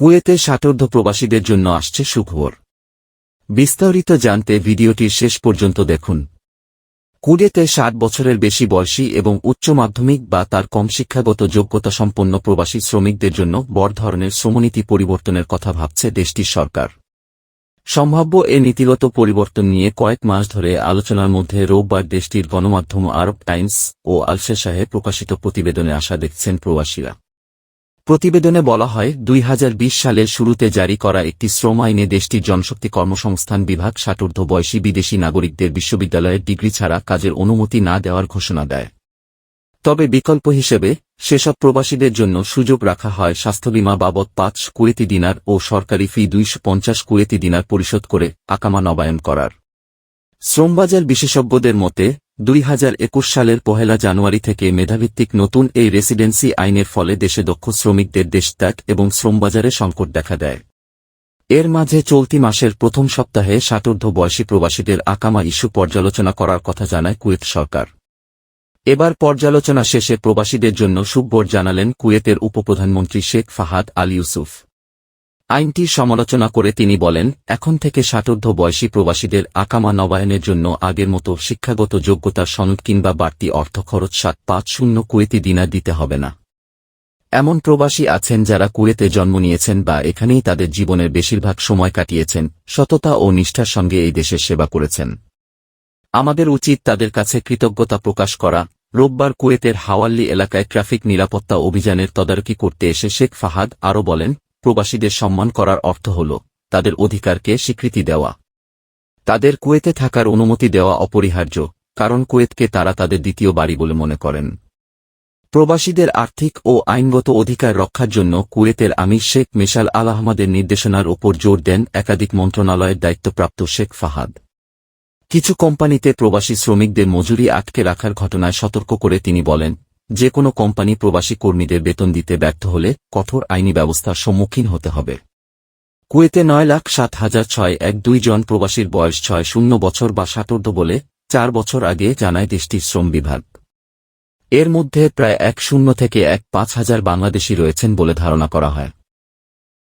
কুয়েতে ষাটোর্ধ প্রবাসীদের জন্য আসছে সুখবর। বিস্তারিত জানতে ভিডিওটির শেষ পর্যন্ত দেখুন। কুয়েতে ষাট বছরের বেশি বয়সী এবং উচ্চ মাধ্যমিক বা তার কম শিক্ষাগত যোগ্যতা সম্পন্ন প্রবাসী শ্রমিকদের জন্য বড় ধরনের শ্রমনীতি পরিবর্তনের কথা ভাবছে দেশটির সরকার। সম্ভাব্য এ নীতিগত পরিবর্তন নিয়ে কয়েক মাস ধরে আলোচনার মধ্যে রোববার দেশটির গণমাধ্যম আরব টাইমস ও আলশেশাহে প্রকাশিত প্রতিবেদনে আশা দেখছেন প্রবাসীরা। প্রতিবেদনে বলা হয়, দুই হাজার বিশ সালের শুরুতে জারি করা একটি শ্রম আইনে দেশটির জনশক্তি কর্মসংস্থান বিভাগ ষাটোর্ধ বয়সী বিদেশি নাগরিকদের বিশ্ববিদ্যালয়ের ডিগ্রি ছাড়া কাজের অনুমতি না দেওয়ার ঘোষণা দেয়। তবে বিকল্প হিসেবে, সেসব প্রবাসীদের জন্য সুযোগ রাখা হয় স্বাস্থ্যবীমা বাবদ পাঁচ কুয়েতি দিনার ও সরকারি ফি দুইশো পঞ্চাশ কুয়েতি দিনার পরিশোধ করে আকামা নবায়ন করার। শ্রমবাজার বিশেষজ্ঞদের মতে দুই হাজার একুশ সালের পহেলা জানুয়ারি থেকে মেধাভিত্তিক নতুন এই রেসিডেন্সি আইনের ফলে দেশে দক্ষ শ্রমিকদের দেশত্যাগ এবং শ্রমবাজারে সংকট দেখা দেয়। এর মাঝে চলতি মাসের প্রথম সপ্তাহে ষাটোর্ধ বয়সী প্রবাসীদের আকামা ইস্যু পর্যালোচনা করার কথা জানায় কুয়েত সরকার। এবার পর্যালোচনা শেষে প্রবাসীদের জন্য সুব্বর জানালেন কুয়েতের উপপ্রধানমন্ত্রী শেখ ফাহাদ আল ইউসুফ। আইনটির সমালোচনা করে তিনি বলেন, এখন থেকে ষাটোর্ধ বয়সী প্রবাসীদের আকামা নবায়নের জন্য আগের মতো শিক্ষাগত যোগ্যতার সনদ কিংবা বাড়তি অর্থ খরচ সাত পাঁচ শূন্য কুয়েতি দিনার দিতে হবে না। এমন প্রবাসী আছেন যারা কুয়েতে জন্ম নিয়েছেন বা এখানেই তাদের জীবনের বেশিরভাগ সময় কাটিয়েছেন, সততা ও নিষ্ঠার সঙ্গে এই দেশের সেবা করেছেন। আমাদের উচিত তাদের কাছে কৃতজ্ঞতা প্রকাশ করা। রোববার কুয়েতের হাওয়াল্লি এলাকায় ট্রাফিক নিরাপত্তা অভিযানের তদারকি করতে এসে শেখ ফাহাদ আরও বলেন প্রবাসীদের সম্মান করার অর্থ হল, তাদের অধিকারকে স্বীকৃতি দেওয়া। তাদের কুয়েতে থাকার অনুমতি দেওয়া অপরিহার্য, কারণ কুয়েতকে তারা তাদের দ্বিতীয় বাড়ি বলে মনে করেন। প্রবাসীদের আর্থিক ও আইনগত অধিকার রক্ষার জন্য কুয়েতের আমির শেখ মিশাল আল আহমদের নির্দেশনার ওপর জোর দেন একাধিক মন্ত্রণালয়ের দায়িত্বপ্রাপ্ত শেখ ফাহাদ। কিছু কোম্পানিতে প্রবাসী শ্রমিকদের মজুরি আটকে রাখার ঘটনায় সতর্ক করে তিনি বলেন যে কোনো কোম্পানি প্রবাসী কর্মীদের বেতন দিতে ব্যর্থ হলে কঠোর আইনি ব্যবস্থার সম্মুখীন হতে হবে। কুয়েতে নয় লাখ সাত হাজার ছয় এক দুই জন প্রবাসীর বয়স ছয় শূন্য বছর বা ষাটোর্ধ বলে চার বছর আগে জানায় দেশটির শ্রম বিভাগ। এর মধ্যে প্রায় এক শূন্য থেকে এক পাঁচ হাজার বাংলাদেশি রয়েছেন বলে ধারণা করা হয়।